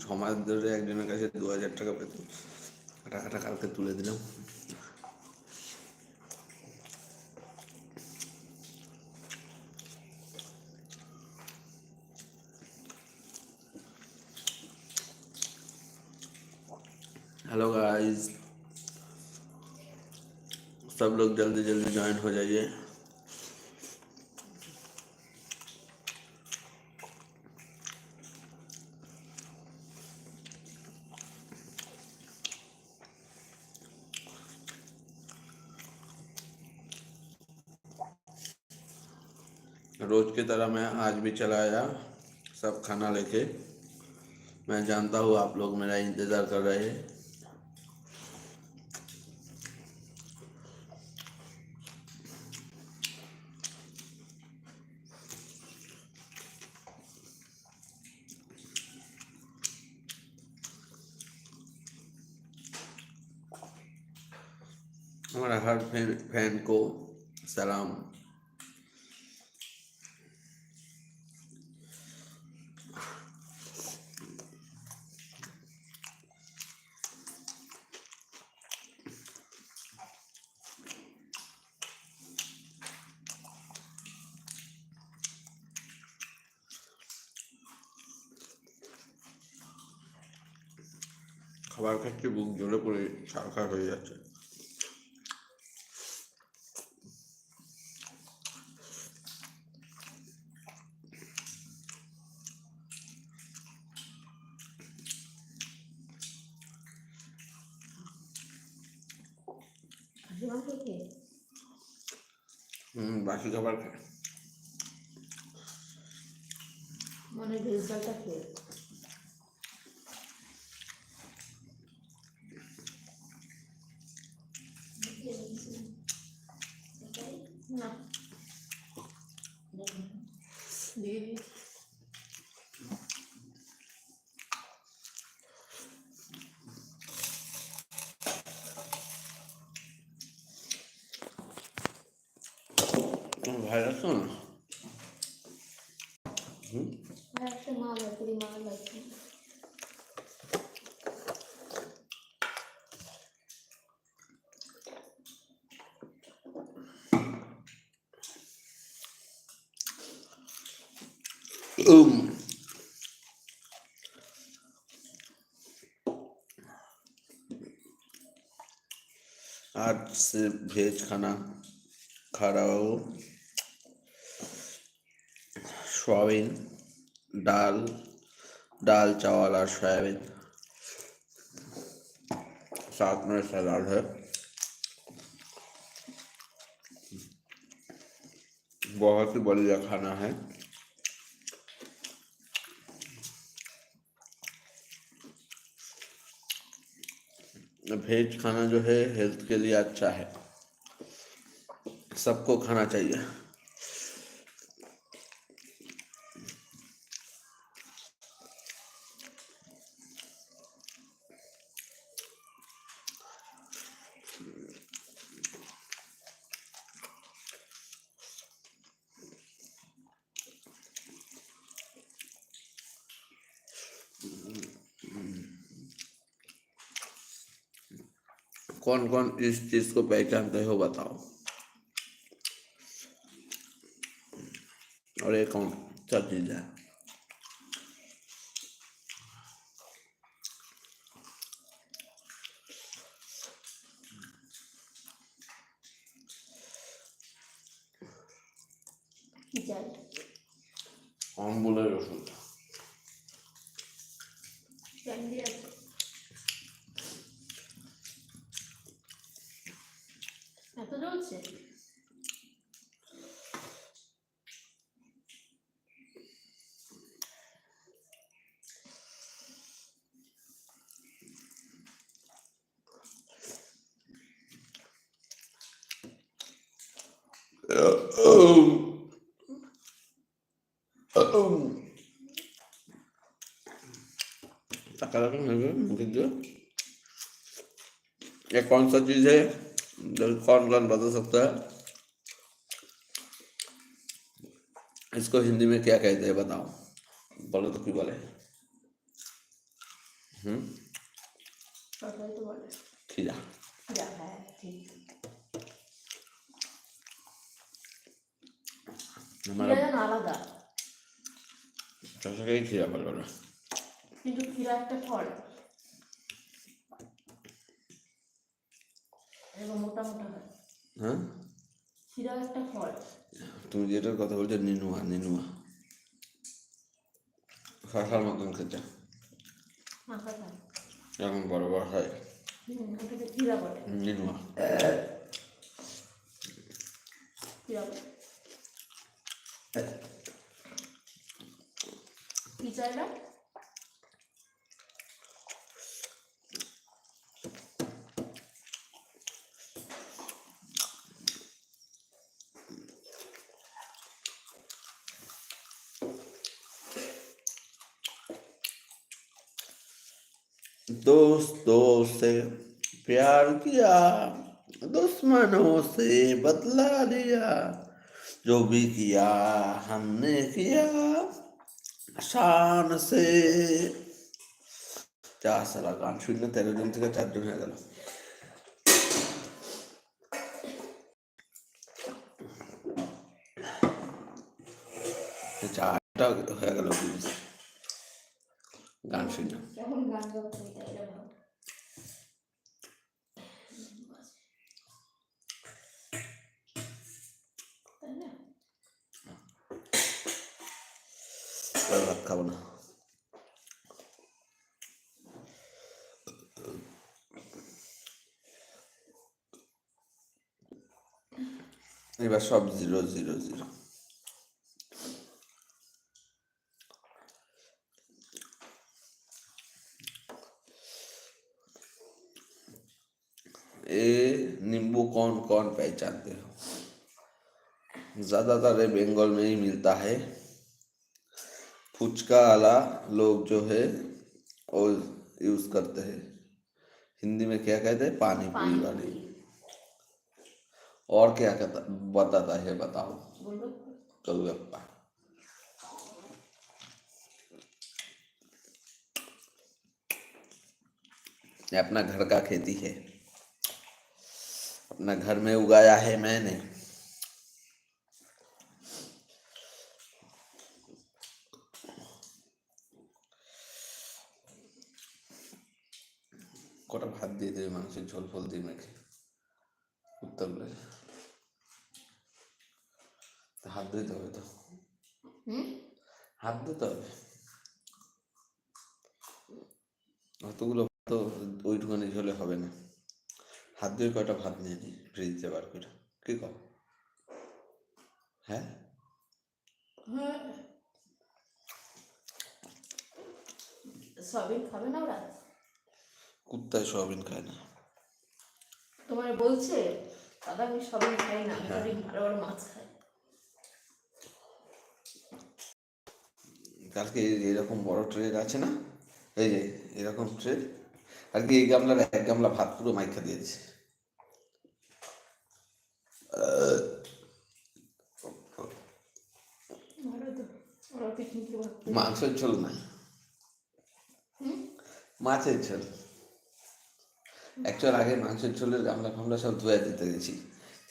ছ মাস ধরে একজনের কাছে দু হাজার টাকা পেতাম টাকাটা কালকে তুলে দিলাম हेलो गाइस सब लोग जल्दी जल्दी ज्वाइन हो जाइए रोज की तरह मैं आज भी चला आया, सब खाना लेके। मैं जानता हूँ आप लोग मेरा इंतज़ार कर रहे हैं। हमारा हर फ़ैन फ़ैन को सलाम। খাবার খাচ্ছি বুক জ্বলে পড়ে ছাড়খাড় হয়ে যাচ্ছে। হুম বাসি খাবার খায়। आज से भेज खाना खा रहा हूँ। सोयाबीन, दाल दाल, चावल और सोयाबीन। साथ में सलाद है। बहुत ही बढ़िया खाना है। वेज खाना जो है हेल्थ के लिए अच्छा है। सबको खाना चाहिए। कौन कौन इस चीज को पहचानते हो बताओ और ये कौन सा चीज है কি চাই অম্বুলের ওষুধ ये कौन सा चीज़ है? कौन कौन बता सकता है? इसको हिंदी में क्या कहते हैं बताओ? बोले तो क्यों बोले हम्म खीरा আলাদা? শশাকেই খিরা বলো কিন্তু ক্ষীরা একটা ফল? মোটা মোটা হয়। হ্যাঁ? একটা ফল? তুমি যেটার কথা বলছো নিনুয়া নিনুয়া। শশার মতন খেতে। খায় বড় বড় হয় নিনুয়া। ক্ষীরা বলে কি চাইলা दोस्तों से प्यार किया दुश्मनों से बदला लिया जो भी किया हमने किया शान से যা সারা গান শূন্য তেরো জন থেকে চারজন হয়ে গেল চারটা হয়ে গেল গান শূন্য আর ভাত খাবো না এবার সব জিরো জিরো জিরো ए नींबू कौन कौन पहचानते हो ज्यादातर ये बंगाल में ही मिलता है फुचका आला लोग जो है और यूज़ करते हैं। हिंदी में क्या कहते हैं? पानी पूरी वाली। और क्या कहता बताता है बताओ। कलगप्पा अपना घर का खेती है। अपना घर में उगाया है मैंने। কটা ভাত দিয়ে দেবে মাংসের ঝোল ফোল দিয়ে মেখে? উত্তর বলে। হাত ধুতে হবে তো? হাত ধুতে হবে? অতগুলো তো ওইটুখানি ঝোলে হবে না। হাত ধুয়ে কয়টা ভাত নিয়ে নি ফ্রিজে বার করে? কি কর হ্যাঁ? হ্যাঁ। সবিন খাবে না ওরা? কুত্তায় সোয়াবিন খায় না। তোমার বলছে দাদা আমি সবিন খাই না আমি খালি ভালো ভালো মাছ খাই। কালকে এরকম বড় ট্রে আছে না? এই যে এরকম ট্রে আর কি এই গামলার এক গামলা ভাত পুরো মাইখা দিয়েছে। মাংসের ঝোল নাই। মাছের ঝোল। অ্যাকচুয়াল আগে মাংসের ঝোলের গামলা ফামলা সব ধুয়ে দিতে গেছি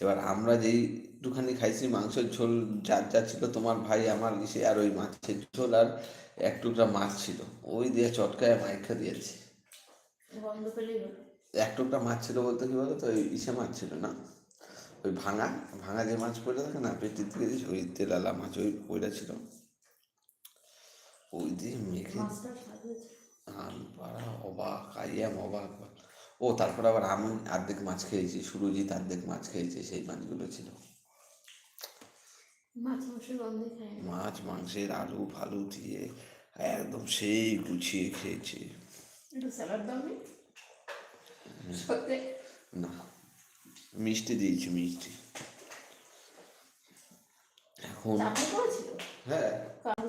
এবার আমরা যেই একটুখানি খাইছি মাংসের ঝোল যার যা ছিল তোমার ভাই আমার ইসে আর ওই মাছের ঝোল আর এক টুকরা মাছ ছিল। ওই দিয়ে চটকায় মাইখা দিয়েছি। এক টুকরা মাছ ছিল বলতে কি বলো তো ওই ইসে মাছ ছিল না? ওই ভাঙা ভাঙা যে মাছ পড়ে থাকে না পেটির দিকে দিস ওই তেলালা মাছ ওই ওইটা ছিল। ওই দিয়ে মেখে স্বাদ পাড়া অবাক আই এম অবাক। ও তারপর আবার আমি অর্ধেক মাছ খেয়েছি সুরজিৎ অর্ধেক মাছ খেয়েছে সেই মাছগুলো ছিল। মাছ মাংসের আলু ফালু দিয়ে একদম সেই গুছিয়ে খেয়েছি। নি। মিষ্টি দিয়েছি মিষ্টি। এখন হ্যাঁ।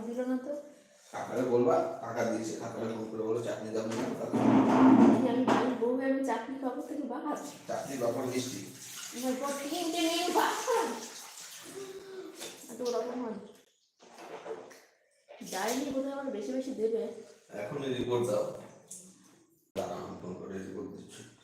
দিল না তো? কাকারে বলবা কাকা দিয়েছে কাকারে ফোন করে বলো চাটনি দাও না কাকা? আমি বাড়ির বউ হয়ে আমি চাটনি খাব থেকে বাহার। চাটনি বাপার মিষ্টি। এরপর তিনটে মেয়ে বাহার। এত ওরকম হয় যায়নি বোধহয় আমার বেশি বেশি দেবে। এখন রিপোর্ট দাও। শাশু মা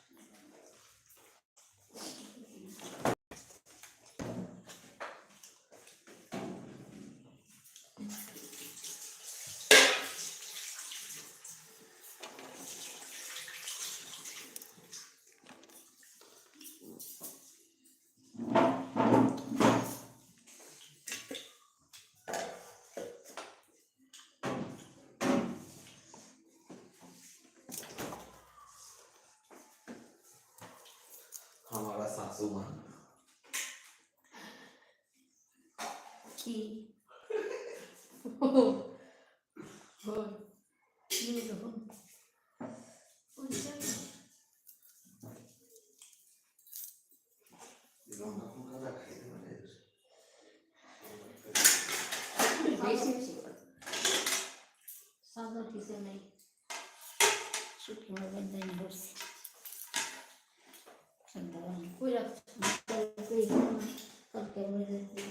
কি ও ও কি হলো? ওই জন্য। লঙ্কা ফঙ্কা খাইতে পারে বেশি বেশি করো। সাদা কিছু নেই শুটকি মাছের ডাল করছি সন্ধ্যাবেলা কই রাখছো কালকে এখানে না, কালকে বলে দিচ্ছি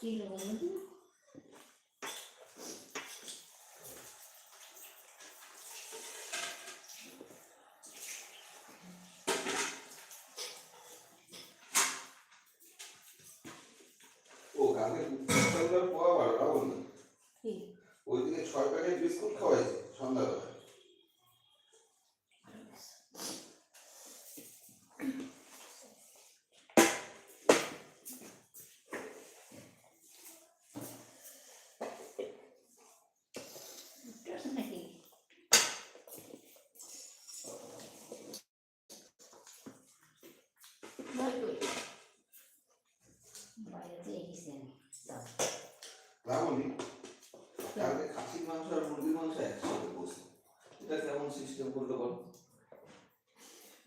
কি লাগবে ও কালকে সন্ধ্যার পোয়া বারোটা বলল কি ওইদিকে ছয় প্যাকেট বিস্কুট খাওয়াইছে সন্ধ্যাবেলা আছে নাকি ভাই কই বাইরে এসেছি আমি যাও। রামনি কালকে খাসির মাংস আর মুরগির মাংস একসাথে বসে এটা কেমন সিস্টেম করল বল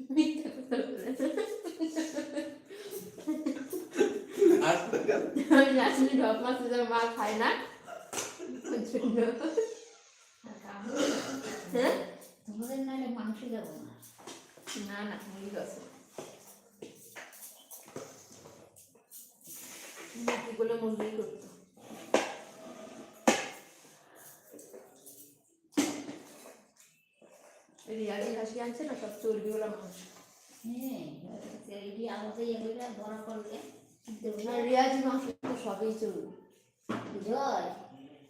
মিথ্যে কথা বলে। আসতে গেল আমি জানি ঢপ মাছ যে মা খায় না। হ্যাঁ? তোমাদের নাহলে মাংস যাব না। না না মুরগি আছে বলে মুরগি করতো এই রিয়াজি হাসি আনছে না সব চর্বিওয়ালা মাংস হ্যাঁ আমাদের এগুলো করলে রিয়াজি মাংস তো সবই চর্বি। জয়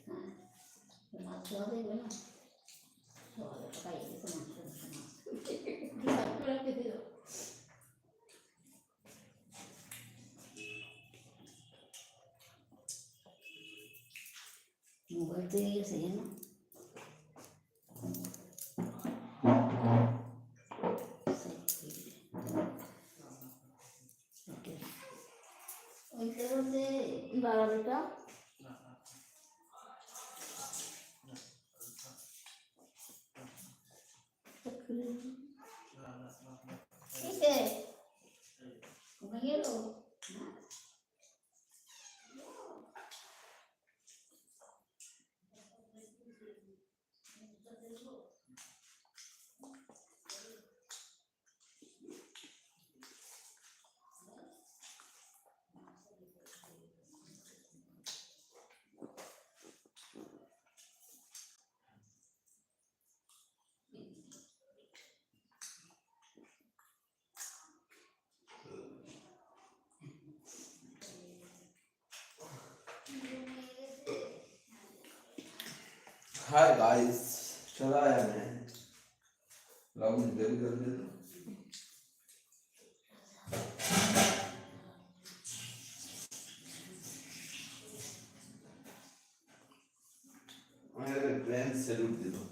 হ্যাঁ মাছ খাওয়া Mm-hmm. हाय गाइस चला आया मैं लॉगिन जल्दी कर दे दो मेरे ग्रैंड सैल्यूट दे दो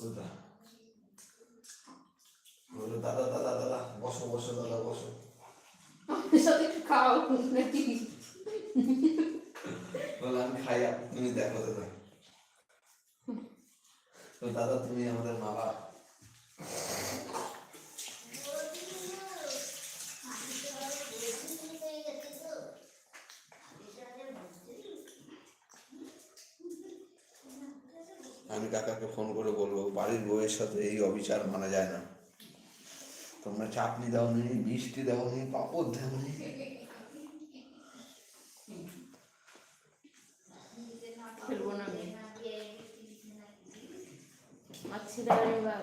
बोलता बोलो दादा दादा दादा बसो बसो दादा बसो साथ खाओ আমি তুমি দেখো দাদা তো দাদা, তুমি আমাদের মা আমি কাকাকে ফোন করে বলব, বাড়ির বউয়ের সাথে এই অবিচার মানা যায় না। তোমরা চাটনি দাও নি মিষ্টি দাও নি পাপড় দাও নি খেলব না আমি আমার ছেলে আর আমি বা-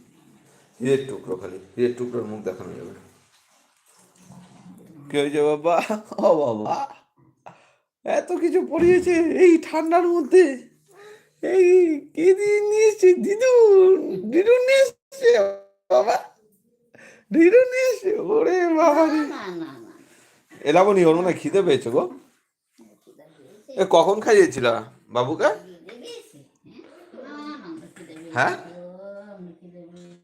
হিরের টুকরো খালি হিরের টুকরোর মুখ দেখানো যাবে না। কি হয়েছে বাবা? ও বাবা। এত কিছু পড়িয়েছে এই ঠান্ডার মধ্যে। এই কে দিয়ে নিয়ে এসছে? দিদু দিদু নিয়ে এসছে বাবা। দিদু নিয়ে এসছে ওরে বাবা রে। না না না এলামনি ওর মনে খিদে পেয়েছে গো। এ কখন খাইয়েছিল বাবুকে? হ্যাঁ না না আমরা খিদে পেয়েছে হ্যাঁ? ও, আমরা খিদে পেয়েছে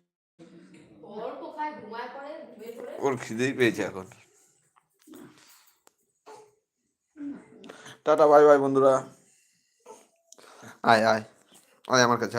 অল্প খায় ঘুমায় পড়ে ওর খিদেই পেয়েছে এখন টাটা বাই বাই বন্ধুরা আয় আয় আয় আমার কাছে।